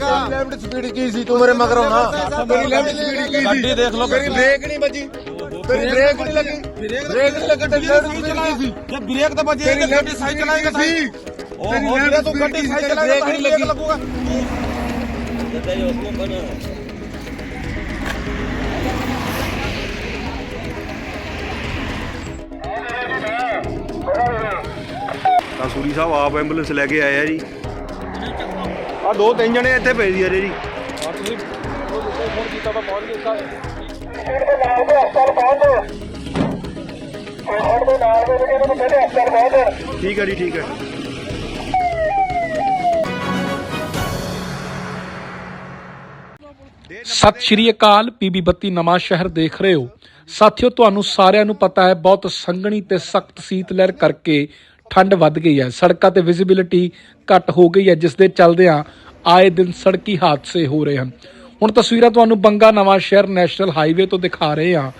Left speed ਕੀ ਸੀ? ਤੂੰ ਮੇਰੇ ਮਗਰ ਹੋਣਾ ਤੇਰੀ ਲੈਫਟ ਸਪੀਡ ਕੀ ਸੀ? ਗੱਡੀ ਦੇਖ ਲਓ ਤੇਰੀ ਬ੍ਰੇਕ ਨਹੀਂ ਵੱਜੀ। ਤੇਰੀ ਬ੍ਰੇਕ ਨਹੀਂ ਲੱਗੀ। ਬ੍ਰੇਕ ਨਹੀਂ ਲੱਗੀ ਤੇਰੀ ਲੈਫਟ ਸਪੀਡ ਕੀ ਸੀ? ਜੇ ਬ੍ਰੇਕ ਤਾਂ ਵੱਜੇ ਤੇਰੀ ਤੇ ਲੈਫਟ ਗੱਡੀ ਸਾਈਡ ਸਪੀਡ ਚਲਾਏਗਾ ਕੀ ਸੀ? ਉਹ ਤੇਰੀ ਹੋ left ਜਿਹੜਾ ਤੂੰ speed ਗੱਡੀ ਕੀ ਸੀ, ਸਾਈਡ ਤੇਰੀ ਚਲਾਏਗਾ ਬ੍ਰੇਕ ਨਹੀਂ ਲੱਗੀ। ਲੱਗੂਗਾ। ਤਾਂ ਸੂਰੀ ਸਾਹਿਬ ਆਪ ਐਂਬੂਲੈਂਸ ਲੈ ਕੇ ਆਏ ਆ ਜੀ। ਆ ਦੋ ਤਿੰਨ ਜਣੇ ਇੱਥੇ ਪਏ ਸੀ ਅਰੇ ਜੀ। ਠੀਕ ਹੈ ਜੀ ਠੀਕ ਹੈ। ਸਤਿ ਸ਼੍ਰੀ ਅਕਾਲ ਪੀਬੀ ਬੱਤੀ ਨਵਾਂ ਸ਼ਹਿਰ ਦੇਖ ਰਹੇ ਹੋ। ਸਾਥੀਓ ਤੁਹਾਨੂੰ ਸਾਰਿਆਂ ਨੂੰ ਪਤਾ ਹੈ ਬਹੁਤ ਸੰਘਣੀ ਤੇ ਸਖਤ ਸੀਤ ਲਹਿਰ ਕਰਕੇ ਠੰਡ ਵੱਧ ਗਈ ਹੈ। ਸੜਕਾਂ ਤੇ ਵਿਜ਼ਿਬਿਲਿਟੀ ਘੱਟ ਹੋ ਗਈ ਹੈ ਜਿਸ ਦੇ ਚੱਲਦਿਆਂ ਆਏ ਦਿਨ ਸੜਕੀ ਹਾਦਸੇ ਹੋ ਰਹੇ ਹਨ। ਹੁਣ ਤਸਵੀਰਾਂ ਤੁਹਾਨੂੰ ਬੰਗਾ ਨਵਾਂ ਸ਼ਹਿਰ ਨੈਸ਼ਨਲ ਹਾਈਵੇ ਤੋਂ ਦਿਖਾ ਰਹੇ ਹਾਂ,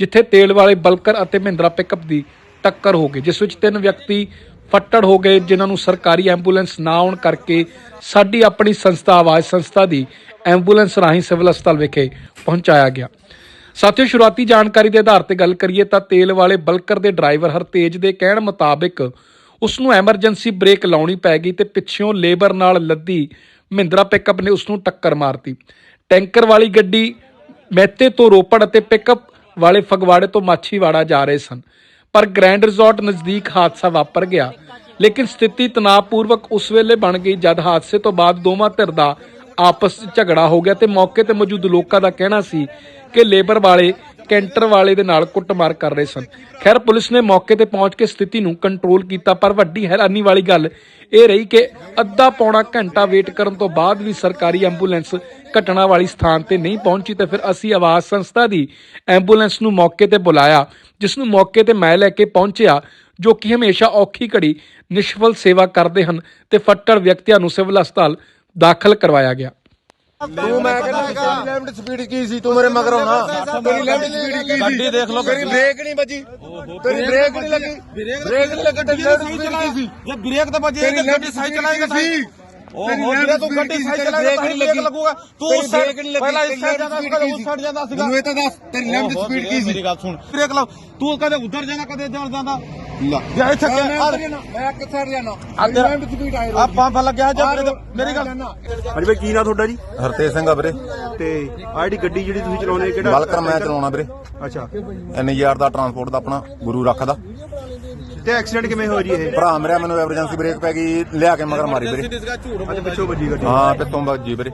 ਜਿੱਥੇ ਤੇਲ ਵਾਲੇ ਬਲਕਰ ਅਤੇ ਮਹਿੰਦਰਾ ਪਿਕਅਪ ਦੀ ਟੱਕਰ ਹੋ ਗਈ, ਜਿਸ ਵਿੱਚ ਤਿੰਨ ਵਿਅਕਤੀ ਫੱਟੜ ਹੋ ਗਏ, ਜਿਨ੍ਹਾਂ ਨੂੰ ਸਰਕਾਰੀ ਐਂਬੂਲੈਂਸ ਨਾ ਆਉਣ ਕਰਕੇ ਸਾਡੀ ਆਪਣੀ ਸੰਸਥਾ, ਆਵਾਜ਼ ਸੰਸਥਾ ਦੀ ਐਂਬੂਲੈਂਸ ਰਾਹੀਂ ਸਿਵਲ ਹਸਪਤਾਲ ਵਿਖੇ ਪਹੁੰਚਾਇਆ ਗਿਆ। ਸਾਥੀਓ, ਸ਼ੁਰੂਆਤੀ ਜਾਣਕਾਰੀ ਦੇ ਆਧਾਰ ਤੇ ਗੱਲ ਕਰੀਏ ਤਾਂ ਤੇਲ ਵਾਲੇ ਬਲਕਰ ਦੇ ਡਰਾਈਵਰ ਹਰਤੇਜ ਦੇ ਕਹਿਣ ਮੁਤਾਬਿਕ ਉਸ ਨੂੰ ਐਮਰਜੈਂਸੀ ਬ੍ਰੇਕ ਲਾਉਣੀ ਪੈ ਗਈ ਤੇ ਪਿੱਛੋਂ ਲੇਬਰ ਨਾਲ ਲੱਦੀ ਮਹਿੰਦਰਾ ਪਿਕਅਪ ਨੇ ਉਸ ਨੂੰ ਟੱਕਰ ਮਾਰਤੀ। ਟੈਂਕਰ ਵਾਲੀ ਗੱਡੀ ਮਹਿਤੇ ਤੋਂ ਰੋਪੜ ਅਤੇ ਪਿਕਅਪ ਵਾਲੇ ਫਗਵਾੜੇ ਤੋਂ ਮਾਛੀਵਾੜਾ ਜਾ ਰਹੇ ਸਨ। ਪਰ ਗ੍ਰੈਂਡ ਰਿਜ਼ੋਰਟ ਨਜ਼ਦੀਕ ਹਾਦਸਾ ਵਾਪਰ ਗਿਆ। ਲੇਕਿਨ ਸਥਿਤੀ ਤਣਾਅਪੂਰਵਕ ਉਸ ਵੇਲੇ ਬਣ ਗਈ ਜਦ ਹਾਦਸੇ ਤੋਂ ਬਾਅਦ ਦੋਵਾਂ ਧਿਰ ਦਾ ਆਪਸ 'ਚ ਝਗੜਾ ਹੋ ਗਿਆ ਤੇ ਮੌਕੇ ਤੇ ਮੌਜੂਦ ਲੋਕਾਂ ਦਾ ਕਹਿਣਾ ਸੀ ਕਿ ਲੇਬਰ ਵਾਲੇ ਕੈਂਟਰ ਵਾਲੇ ਦੇ ਨਾਲ ਕੁੱਟਮਾਰ ਕਰ ਰਹੇ ਸਨ। ਖੈਰ, ਪੁਲਿਸ ਨੇ ਮੌਕੇ ਤੇ ਪਹੁੰਚ ਕੇ ਸਥਿਤੀ ਨੂੰ ਕੰਟਰੋਲ ਕੀਤਾ, ਪਰ ਵੱਡੀ ਹੈਰਾਨੀ ਵਾਲੀ ਗੱਲ ਇਹ ਰਹੀ ਕਿ ਅੱਧਾ ਪੌਣਾ ਘੰਟਾ ਵੇਟ ਕਰਨ ਤੋਂ ਬਾਅਦ ਵੀ ਸਰਕਾਰੀ ਐਂਬੂਲੈਂਸ ਘਟਨਾ ਵਾਲੀ ਸਥਾਨ ਤੇ ਨਹੀਂ ਪਹੁੰਚੀ ਤੇ ਫਿਰ ਅਸੀਂ ਆਵਾਜ਼ ਸੰਸਥਾ ਦੀ ਐਂਬੂਲੈਂਸ ਨੂੰ ਮੌਕੇ ਤੇ ਬੁਲਾਇਆ, ਜਿਸ ਨੂੰ ਮੌਕੇ ਤੇ ਮੈਂ ਲੈ ਕੇ ਪਹੁੰਚਿਆ, ਜੋ ਕਿ ਹਮੇਸ਼ਾ ਔਖੀ ਘੜੀ ਨਿਸ਼ਫਲ ਸੇਵਾ ਕਰਦੇ ਹਨ ਤੇ ਫੱਟੜ ਵਿਅਕਤੀਆਂ ਨੂੰ ਸਿਵਲ ਹਸਪਤਾਲ ਦਾਖਲ ਕਰਵਾਇਆ ਗਿਆ। ਤੂੰ ਮੈਂ ਕਹਿੰਦਾ ਤੇਰੀ ਲੈਫਟ ਸਪੀਡ ਕੀ ਸੀ? ਤੂੰ ਮੇਰੇ ਮਗਰ ਹੋਣਾ ਤੇਰੀ ਲੈਫਟ ਸਪੀਡ ਕੀ ਸੀ? ਗੱਡੀ ਦੇਖ ਲਓ ਤੇਰੀ ਬ੍ਰੇਕ ਨਹੀਂ ਵੱਜੀ। ਤੇਰੀ ਬ੍ਰੇਕ ਨਹੀਂ ਲੱਗੀ। ਬ੍ਰੇਕ ਨਹੀਂ ਲੱਗੀ ਤੇਰੀ ਸਪੀਡ ਕੀ ਸੀ? ਜੇ ਬ੍ਰੇਕ ਤਾਂ ਵੱਜੇ ਤੇ ਗੱਡੀ ਸਪੀਡ ਚਲਾਏਗਾ ਸੀ? ਉਹ ਤੂੰ ਗੱਡੀ ਕੀ ਸੀ, ਸਾਈਡ ਤੇਰੀ ਚਲਾਏਗਾ brakes ਨਹੀਂ ਲੱਗੀ। ਲੱਗੂਗਾ। ਤੂੰ ਤੇਰੀ ਉਸ side- brakes ਨਹੀਂ ਲੱਗੀ, ਪਹਿਲਾਂ ਇਸ ਤੇਰੀ ਸਾਈਡ left ਜਾਂਦਾ speed ਸੀਗਾ ਕੀ ਉਸ ਸਾਈਡ ਜਾਂਦਾ ਸੀਗਾ। ਮੈਨੂੰ ਇਹ ਤਾਂ ਦੱਸ ਤੇਰੀ ਲੈਫਟ ਓਹੋ, ਸਪੀਡ ਵੀਰੇ, ਕੀ ਸੀ? ਮੇਰੀ ਗੱਲ ਸੁਣ। ਬ੍ਰੇਕ ਲਾ ਤੂੰ ਕਦੇ ਉੱਧਰ ਜਾਣਾ ਕਦੇ ਇੱਧਰ ਜਾਂਦਾ ਲਾ। ਜਾਂ ਇੱਥੇ ਮੈਂ ਆ ਮੈਂ ਕਿੱਥੇ ਜਾਣਾ। ਆ ਤੇਰਾ- ਲੈਫਟ ਸਪੀਡ ਆਏ ਆ ਪੰਪ ਲੱਗਿਆ ਜਾਂ ਮੇਰੀ ਗੱਲ ਹਾਂਜੀ ਬਾਈ ਕੀ ਨਾਂ ਤੁਹਾਡਾ ਜੀ? ਹਰਤੇਜ ਸਿੰਘ ਆ ਵੀਰੇ। ਤੇ ਆ ਜਿਹੜੀ ਗੱਡੀ ਜਿਹੜੀ ਤੁਸੀਂ ਚਲਾਉਂਦੇ ਕਿਹੜਾ ਬਲਕਰ ਮੈਂ ਚਲਾਉਣਾ ਵੀਰੇ। ਅੱਛਾ। ਐਨਜੀਆਰ ਦਾ ਟਰਾਂਸਪੋਰਟ ਦਾ ਆਪਣਾ ਗੁਰੂ ਰੱਖਦਾ। ਤੇ ਐਕਸੀਡੈਂਟ ਕਿਵੇਂ ਹੋਇਆ ਜੀ ਇਹ? ਭਰਾ ਮੇਰਾ ਮੈਨੂੰ ਐਮਰਜੈਂਸੀ ਬ੍ਰੇਕ ਪੈ ਗਈ ਲਿਆ ਕੇ ਮਗਰ ਮਾਰੀ ਵੀਰੇ। ਅੱਛਾ ਪਿੱਛੋਂ ਵੱਜੀ ਗੱਡੀ। ਹਾਂ ਪਿੱਤੋਂ ਵੱਜੀ ਵੀਰੇ।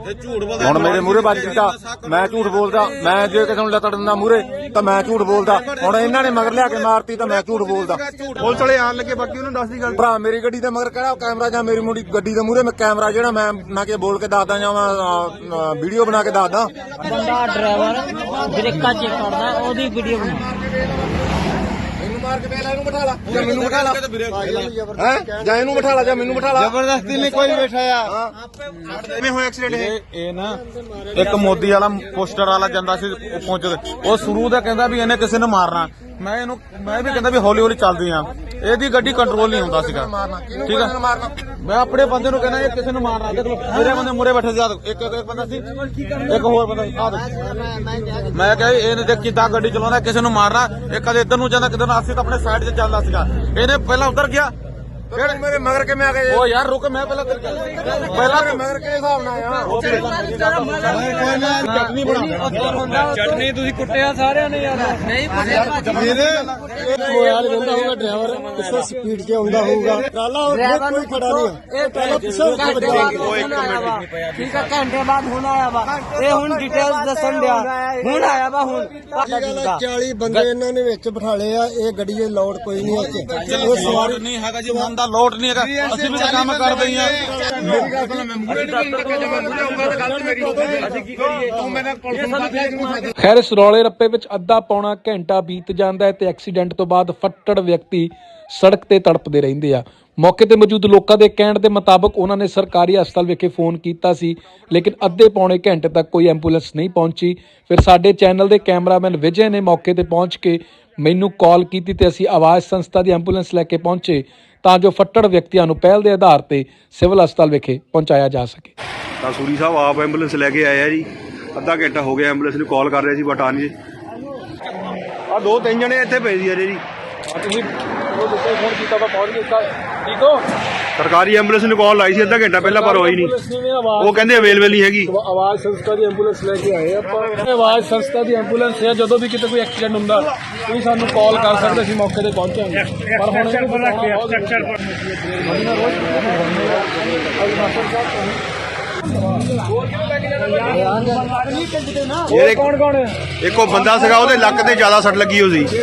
ਹੁਣ ਮੇਰੇ ਮੂਹਰੇ ਵੱਜ ਦਿੱਤਾ ਮੈਂ ਝੂਠ ਬੋਲਦਾ ਮੈਂ ਜੇ ਕਿਸੇ ਨੂੰ ਲੱਤ ਦਿੰਦਾ ਮੂਹਰੇ ਤਾਂ ਮੈਂ ਝੂਠ ਬੋਲਦਾ। ਹੁਣ ਇਹਨਾਂ ਨੇ ਮਗਰ ਲਿਆ ਕੇ ਮਾਰਤੀ ਤਾਂ ਮੈਂ ਝੂਠ ਬੋਲਦਾ। ਪੁਲਿਸ ਵਾਲੇ ਆਣ ਲੱਗੇ ਬਾਕੀ ਉਹਨੂੰ ਦੱਸ ਦੀ ਗੱਲ। ਭਰਾ ਮੇਰੀ ਗੱਡੀ ਦੇ ਮਗਰ ਕਿਹੜਾ ਕੈਮਰਾ ਜਾਂ ਮੇਰੀ ਮੁੰਡੀ ਗੱਡੀ ਦੇ ਮੂਹਰੇ? ਮੈਂ ਕੈਮਰਾ ਜਿਹੜਾ ਮੈਂ ਮੈਂ ਕਿ ਬੋਲ ਕੇ ਦੱਸਦਾ ਜਾਂ ਮੈਂ ਵੀਡੀਓ ਬਣਾ ਕੇ ਦੱਸਦਾ। ਬੰਦਾ ਡਰਾਈਵਰ ਬ੍ਰੇਕਾਂ ਚੈੱਕ ਕਰਦਾ ਉਹਦੀ ਵੀਡੀਓ ਬਣਾ ਮਾਰ ਕੇ ਪਹਿਲਾਂ ਇਹਨੂੰ ਬਿਠਾ ਲਾ। ਜਾਂ ਮੈਨੂੰ ਬਿਠਾ ਲਾ। ਹੈ? ਜਾਂ ਇਹਨੂੰ ਬਿਠਾ ਲਾ ਜਾਂ ਮੈਨੂੰ ਬਿਠਾ ਲਾ। ਜ਼ਬਰਦਸਤੀ ਨਹੀਂ ਕੋਈ ਬੈਠਾਇਆ ਕਿਵੇਂ ਹੋਇਆ ਐਕਸੀਡੈਂਟ ਇਹ? ਇਹ ਇਹ ਨਾ ਇੱਕ ਮੋਦੀ ਵਾਲਾ ਪੋਸਟਰ ਵਾਲਾ ਜਾਂਦਾ ਸੀ ਉਹ ਪਹੁੰਚਦੇ ਉਹ ਸ਼ੁਰੂ ਦਾ ਕਹਿੰਦਾ ਵੀ ਇਹਨੇ ਕਿਸੇ ਨੂੰ ਮਾਰਨਾ। ਮੈਂ ਇਹਨੂੰ ਮੈਂ ਵੀ ਕਹਿੰਦਾ ਵੀ ਹੌਲੀ ਹੌਲੀ ਚੱਲਦੀ ਆ। ਇਹਦੀ ਗੱਡੀ ਕੰਟਰੋਲ ਨਹੀਂ ਹੁੰਦਾ ਸੀਗਾ। ਠੀਕ ਆ? ਮਾਰਨਾ? ਮੈਂ ਆਪਣੇ ਬੰਦੇ ਨੂੰ ਕਹਿੰਦਾ ਇਹ ਕਿਸੇ ਨੂੰ ਮਾਰਨਾ ਦੇਖ ਲਓ ਮੇਰੇ ਬੰਦੇ ਮੁਰੇ ਬੈਠੇ ਸੀ ਆਹ ਦੇਖੋ, ਇੱਕ ਇੱਕ ਬੰਦਾ ਸੀ। ਇੱਕ ਹੋਰ ਬੰਦਾ ਸੀ, ਆਹ ਦੇਖੋ। ਮੈਂ ਕਿਹਾ ਇਹਨੇ ਦੇਖ ਕਿੱਦਾਂ ਗੱਡੀ ਚਲਾਉਂਦਾ ਕਿਸੇ ਨੂੰ ਮਾਰਨਾ। ਇਹ ਕਦੇ ਇੱਧਰ ਨੂੰ ਜਾਂਦਾ ਕਿਧਰ ਨੂੰ ਅਸੀਂ ਤਾਂ ਆਪਣੇ ਸਾਈਡ 'ਤੇ ਚੱਲਦਾ ਸੀਗਾ। ਇਹਨੇ ਪਹਿਲਾਂ ਉੱਧਰ ਗਿਆ ਕਿਹੜੇ? ਮੇਰੇ ਮਗਰ ਕਿਵੇਂ ਆ ਗਏ ਉਹ ਯਾਰ ਰੁਕ ਮੈਂ ਪਹਿਲਾਂ ਤੇਰੇ ਪਹਿਲਾਂ ਪਹਿਲਾਂ ਮੇਰੇ ਮਗਰ ਕਿਹੜੇ ਹਿਸਾਬ ਨਾਲ ਆ ਚਟਨੀ ਬਣਾ ਚਟਨੀ ਤੁਸੀਂ ਕੁੱਟਿਆ ਸਾਰਿਆਂ ਨੇ ਯਾਰ। ਨਹੀਂ ਯਾਰ ਬੰਦਾ ਹੋਊਗਾ ਡਰਾਈਵਰ ਕਿਸੋ ਸਪੀਡ 'ਚ ਆਉਂਦਾ ਹੋਊਗਾ। ਟਰਾਲਾ ਡਰਾਈਵਰ ਨੂੰ ਕੁੱਟੋ ਇਹ ਟਰਾਲਾ ਪਿੱਛੇ ਠੀਕ ਆ ਘੰਟੇ ਬਾਅਦ ਹੁਣ ਆਇਆ ਵਾ। ਇਹ ਹੁਣ ਡਿਟੇਲਸ ਦੱਸਣ ਦਿਆ ਹੁਣ ਆਇਆ ਵਾ ਹੁਣ। ਪਤਾ ਕੀਤਾ 40 ਬੰਦੇ ਇਹਨਾਂ ਨੇ ਵਿੱਚ ਬਿਠਾਲੇ ਆ। ਇਹ ਗੱਡੀ ਦੇ ਲੋਡ ਕੋਈ ਨਹੀਂ ਇੱਥੇ। ਉਹ ਸਵਾਰੀ ਨਹੀਂ ਹੈਗਾ ਜੀ ਮਨ ਦਾ ਲੋਟ ਨਹੀਂ ਹੈਗਾ। ਅਸੀਂ ਵੀ ਤਾਂ ਕੰਮ ਕਰਦੇ ਹੀ ਆ। ਮੇਰੀ ਗੱਲ ਸੁਣ ਮੈਂ ਮੂਰੇ ਨਹੀਂ ਲੱਗਿਆ ਜੇ ਮੈਂ ਮੂਰੇ ਆਉਂਗਾ ਤਾਂ ਗਲਤ ਮੇਰੀ ਹੋਊਗੀ ਅਸੀਂ ਕੀ ਕਰੀਏ? ਤੂੰ ਮੇਰੇ ਕੋਲ ਨੂੰ ਖੈਰ ਇਸ ਰੌਲੇ ਰੱਪੇ ਵਿੱਚ ਅੱਧਾ ਪੌਣਾ ਘੰਟਾ ਬੀਤ ਜਾਂਦਾ ਹੈ ਤੇ ਐਕਸੀਡੈਂਟ ਤੋਂ ਬਾਅਦ ਫੱਟੜ ਵਿਅਕਤੀ ਸੜਕ ਤੇ ਤੜਪਦੇ ਰਹਿੰਦੇ ਆ। ਮੌਕੇ ਤੇ ਮੌਜੂਦ ਲੋਕਾਂ ਦੇ ਕਹਿਣ ਦੇ ਮੁਤਾਬਕ ਉਹਨਾਂ ਨੇ ਸਰਕਾਰੀ ਹਸਪਤਾਲ ਵਿਖੇ ਫੋਨ ਕੀਤਾ ਸੀ ਲੇਕਿਨ ਅੱਧੇ ਪੌਣੇ ਘੰਟੇ ਤੱਕ ਕੋਈ ਐਂਬੂਲੈਂਸ ਨਹੀਂ ਪਹੁੰਚੀ। ਫਿਰ ਸਾਡੇ ਚੈਨਲ ਦੇ ਕੈਮਰਾਮੈਨ ਵਿਜੇ ਨੇ ਮੌਕੇ ਤੇ ਪਹੁੰਚ ਕੇ ਮੈਨੂੰ ਕਾਲ ਕੀਤੀ ਤੇ ਅਸੀਂ ਆਵਾਜ਼ ਸੰਸਥਾ ਦੀ ਐਂਬੂਲੈਂਸ ਲੈ ਕੇ ਪਹੁੰਚੇ। ਤਾਂ ਜੋ ਫੱਟੜ ਵਿਅਕਤੀਆਂ ਨੂੰ ਪਹਿਲ ਦੇ ਆਧਾਰ ਤੇ ਸਿਵਲ ਹਸਪਤਾਲ ਵਿਖੇ ਪਹੁੰਚਾਇਆ ਜਾ ਸਕੇ। ਤਾਂ ਸੂਰੀ ਸਾਹਿਬ ਆਪ ਐਂਬੂਲੈਂਸ ਲੈ ਕੇ ਆਏ ਆ ਜੀ। ਅੱਧਾ ਘੰਟਾ ਹੋ ਗਿਆ ਐਂਬੂਲੈਂਸ ਨੂੰ ਕਾਲ ਕਰ ਰਹੇ ਸੀ ਬਟ ਆ ਨਹੀਂ ਆ ਦੋ ਤਿੰਨ ਜਣੇ ਇੱਥੇ ਪਏ ਸੀ ਅਜੇ ਜੀ। ਤੁਸੀਂ ਉਹ ਦੱਸੋ ਫੋਨ ਕੀਤਾ ਤਾਂ ਪਹੁੰਚ ਗਏ। ਠੀਕ ਹੋ? ਸਰਕਾਰੀ ਐਂਬੂਲੈਂਸ ਨੂੰ ਕਾਲ ਲਾਈ ਸੀ ਅੱਧਾ ਘੰਟਾ ਪਹਿਲਾਂ ਪਰ ਹੋਈ ਨਹੀਂ। ਉਹ ਕਹਿੰਦੇ ਅਵੇਲੇਬਲ ਨਹੀਂ ਹੈਗੀ। ਆਵਾਜ਼ ਸੰਸਥਾ ਦੀ ਐਂਬੂਲੈਂਸ ਲੈ ਕੇ ਆਏ ਆਪਾਂ। ਆਵਾਜ਼ ਸੰਸਥਾ ਦੀ ਐਂਬੂਲੈਂਸ ਹੈ ਜਦੋਂ ਵੀ ਕਿਤੇ ਕੋਈ ਐਕਸੀਡੈਂਟ ਹੁੰਦਾ ਤੁਸੀਂ ਸਾਨੂੰ ਕਾਲ ਕਰ ਸਕਦੇ ਅਸੀਂ ਮੌਕੇ ਤੇ ਪਹੁੰਚਾਂਗੇ। ਪਰ ਹੁਣ ਇਹਨੂੰ ਬਚਾਉਣਾ ਬਹੁਤ ਜ਼ਰੂਰੀ ਹੈ। ਇਹ ਇੱਕ- ਕੌਣ ਕੌਣ ਹੈ? ਇੱਕ ਬੰਦਾ ਸੀਗਾ ਉਹਦੇ ਲੱਕ ਤੇ ਜ਼ਿਆਦਾ ਸੱਟ ਲੱਗੀ ਹੋਈ ਸੀ।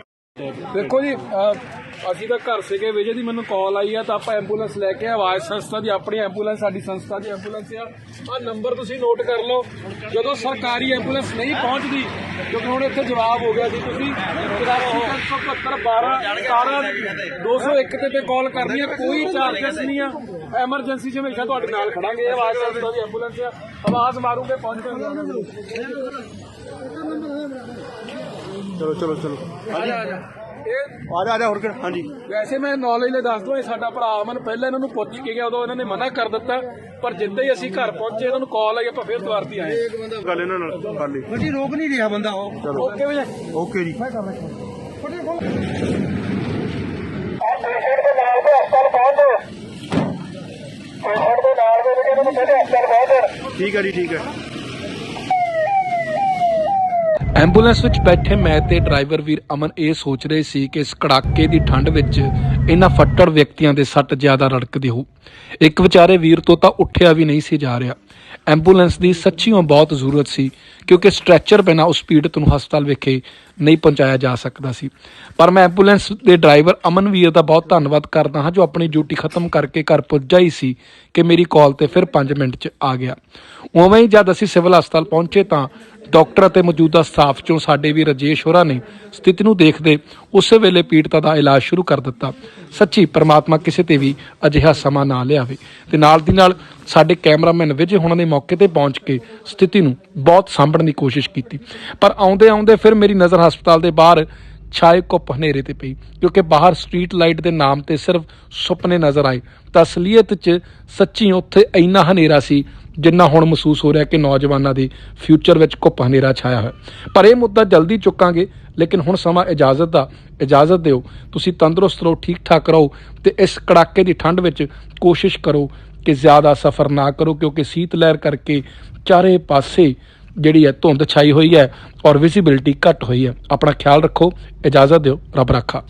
ਦੇਖੋ ਜੀ ਅਸੀਂ ਤਾਂ ਘਰ ਸੀਗੇ, ਵਿਜੇ ਦੀ ਮੈਨੂੰ ਕਾਲ ਆਈ ਆ ਤਾਂ ਆਪਾਂ ਐਂਬੂਲੈਂਸ ਲੈ ਕੇ ਆਵਾਜ਼ ਸੰਸਥਾ ਦੀ, ਆਪਣੀ ਐਂਬੂਲੈਂਸ ਸਾਡੀ ਸੰਸਥਾ ਦੀ ਐਂਬੂਲੈਂਸ ਆ। ਆ ਨੰਬਰ ਤੁਸੀਂ ਨੋਟ ਕਰ ਲਓ, ਜਦੋਂ ਸਰਕਾਰੀ ਐਂਬੂਲੈਂਸ ਨਹੀਂ ਪਹੁੰਚਦੀ ਕਿਉਂਕਿ ਹੁਣ ਇੱਥੇ ਜਵਾਬ ਹੋ ਗਿਆ ਸੀ ਤੁਸੀਂ 84775 12 17 201 ਤੇ ਤੇ ਕਾਲ ਕਰਨੀ ਆ, ਕੋਈ ਚਾਰਜਸ ਨਹੀਂ ਆ। ਐਮਰਜੈਂਸੀ 'ਚ ਹਮੇਸ਼ਾ ਤੁਹਾਡੇ ਨਾਲ ਖੜਾਂਗੇ, ਆਵਾਜ਼ ਸੰਸਥਾ ਦੀ ਐਂਬੂਲੈਂਸ ਆ। ਆਵਾਜ਼ ਮਾਰੂਗੇ ਪਹੁੰਚ ਜਾਵਾਂਗੇ ਚਲੋ ਚਲੋ ਚਲੋ। ਇਹ ਆ ਜਾ ਆ ਜਾ ਹੋਰ ਕਿਹੜਾ? ਹਾਂਜੀ। ਵੈਸੇ ਮੈਂ ਨੌਲੇਜ ਲਈ ਦੱਸ ਦਵਾਂ ਇਹ ਸਾਡਾ ਭਰਾ ਅਮਨ ਪਹਿਲਾਂ ਇਹਨਾਂ ਨੂੰ ਪੁੱਛ ਕੇ ਗਿਆ ਉਦੋਂ ਇਹਨਾਂ ਨੇ ਮਨਾ ਕਰ ਦਿੱਤਾ ਪਰ ਜਿੱਦਾਂ ਹੀ ਅਸੀਂ ਘਰ ਪਹੁੰਚੇ ਇਹਨਾਂ ਨੂੰ ਕਾਲ ਆਈ ਆਪਾਂ ਫਿਰ ਦੁਆਰਤੀ ਆਏ। ਗੱਲ ਇਹਨਾਂ ਨਾਲ ਕਰ ਲਈ। ਗੱਡੀ ਰੋਕ ਨਹੀਂ ਰਿਹਾ ਬੰਦਾ ਉਹ। ਓਕੇ ਵੀਰੇ ਓਕੇ ਜੀ। ਠੀਕ ਹੈ ਜੀ ਠੀਕ ਹੈ। ਐਂਬੂਲੈਂਸ ਵਿੱਚ ਬੈਠੇ ਮੈਂ ਤੇ ਡਰਾਈਵਰ ਵੀਰ ਅਮਨ ਇਹ ਸੋਚ ਰਹੇ ਸੀ ਕਿ ਇਸ ਕੜਾਕੇ ਦੀ ਠੰਡ ਵਿੱਚ ਇਹਨਾਂ ਫੱਟੜ ਵਿਅਕਤੀਆਂ ਦੇ ਸੱਟ ਜ਼ਿਆਦਾ ਰੜਕਦੇ ਹੋ ਇੱਕ ਵਿਚਾਰੇ ਵੀਰ ਤੋਂ ਤਾਂ ਉੱਠਿਆ ਵੀ ਨਹੀਂ ਸੀ ਜਾ ਰਿਹਾ। ਐਂਬੂਲੈਂਸ ਦੀ ਸੱਚੀਓ ਬਹੁਤ ਜ਼ਰੂਰਤ ਸੀ, ਕਿਉਂਕਿ ਸਟ੍ਰੈਚਰ ਬਿਨਾਂ ਉਸ ਪੀੜਤ ਨੂੰ ਹਸਪਤਾਲ ਵਿਖੇ ਨਹੀਂ ਪਹੁੰਚਾਇਆ ਜਾ ਸਕਦਾ ਸੀ। ਪਰ ਮੈਂ ਐਂਬੂਲੈਂਸ ਦੇ ਡਰਾਈਵਰ ਅਮਨ ਵੀਰ ਦਾ ਬਹੁਤ ਧੰਨਵਾਦ ਕਰਦਾ ਹਾਂ, ਜੋ ਆਪਣੀ ਡਿਊਟੀ ਖਤਮ ਕਰਕੇ ਘਰ ਪੁੱਜਾ ਹੀ ਸੀ ਕਿ ਮੇਰੀ ਕਾਲ ਤੇ ਫਿਰ 5 ਮਿੰਟ 'ਚ ਆ ਗਿਆ। ਉਵੇਂ ਹੀ ਜਦ ਅਸੀਂ ਸਿਵਲ ਹਸਪਤਾਲ ਪਹੁੰਚੇ ਤਾਂ ਡਾਕਟਰ ਅਤੇ ਮੌਜੂਦਾ ਸਟਾਫ ਚੋਂ ਸਾਡੇ ਵੀ ਰਜੇਸ਼ ਹੋਰਾਂ ਨੇ ਸਥਿਤੀ ਨੂੰ ਦੇਖਦੇ ਉਸੇ ਵੇਲੇ ਪੀੜਤਾ ਦਾ ਇਲਾਜ ਸ਼ੁਰੂ ਕਰ ਦਿੱਤਾ। ਸੱਚੀ ਪ੍ਰਮਾਤਮਾ ਕਿਸੇ ਤੇ ਵੀ ਅਜਿਹਾ ਸਮਾਂ ਨਾ ਲਿਆਵੇ। ਤੇ ਨਾਲ ਦੀ ਨਾਲ ਸਾਡੇ ਕੈਮਰਾਮੈਨ ਵਿਜੇ ਹੁਣਾਂ ਨੇ ਮੌਕੇ ਤੇ ਪਹੁੰਚ ਕੇ ਸਥਿਤੀ ਨੂੰ ਬਹੁਤ ਸਾਂਭਣ ਦੀ ਕੋਸ਼ਿਸ਼ ਕੀਤੀ। ਪਰ ਆਉਂਦੇ ਆਉਂਦੇ ਫਿਰ ਮੇਰੀ ਨਜ਼ਰ ਹਸਪਤਾਲ ਦੇ ਬਾਹਰ ਛਾਏ ਕੁੱਪ ਹਨੇਰੇ ਤੇ ਪਈ ਕਿਉਂਕਿ ਬਾਹਰ ਸਟਰੀਟ ਲਾਈਟ ਦੇ ਨਾਮ ਤੇ ਸਿਰਫ ਸੁਪਨੇ ਨਜ਼ਰ ਆਏ। ਤਾਂ ਅਸਲੀਅਤ 'ਚ ਸੱਚੀ ਉੱਥੇ ਇੰਨਾ ਹਨੇਰਾ ਸੀ, ਜਿੰਨਾ ਹੁਣ ਮਹਿਸੂਸ ਹੋ ਰਿਹਾ ਕਿ ਨੌਜਵਾਨਾਂ ਦੇ ਫਿਊਚਰ ਵਿੱਚ ਕੁੱਪ ਹਨੇਰਾ ਛਾਇਆ ਹੋਇਆ। ਪਰ ਇਹ ਮੁੱਦਾ ਜਲਦੀ ਚੁੱਕਾਂਗੇ, ਲੇਕਿਨ ਹੁਣ ਸਮਾਂ ਇਜਾਜ਼ਤ ਦਾ, ਇਜਾਜ਼ਤ ਦਿਓ। ਤੁਸੀਂ ਤੰਦਰੁਸਤ ਰਹੋ ਠੀਕ ਠਾਕ ਰਹੋ ਤੇ ਇਸ ਕੜਾਕੇ ਦੀ ਠੰਡ ਵਿੱਚ ਕੋਸ਼ਿਸ਼ ਕਰੋ ਕਿ ਜ਼ਿਆਦਾ ਸਫ਼ਰ ਨਾ ਕਰੋ, ਕਿਉਂਕਿ ਸੀਤ ਲਹਿਰ ਕਰਕੇ ਚਾਰੇ ਪਾਸੇ ਜਿਹੜੀ ਹੈ ਧੁੰਦ ਛਾਈ ਹੋਈ ਹੈ ਔਰ ਵਿਜ਼ਿਬਿਲਟੀ ਘੱਟ ਹੋਈ ਹੈ। ਆਪਣਾ ਖਿਆਲ ਰੱਖੋ, ਇਜਾਜ਼ਤ ਦਿਓ, ਰੱਬ ਰਾਖਾ।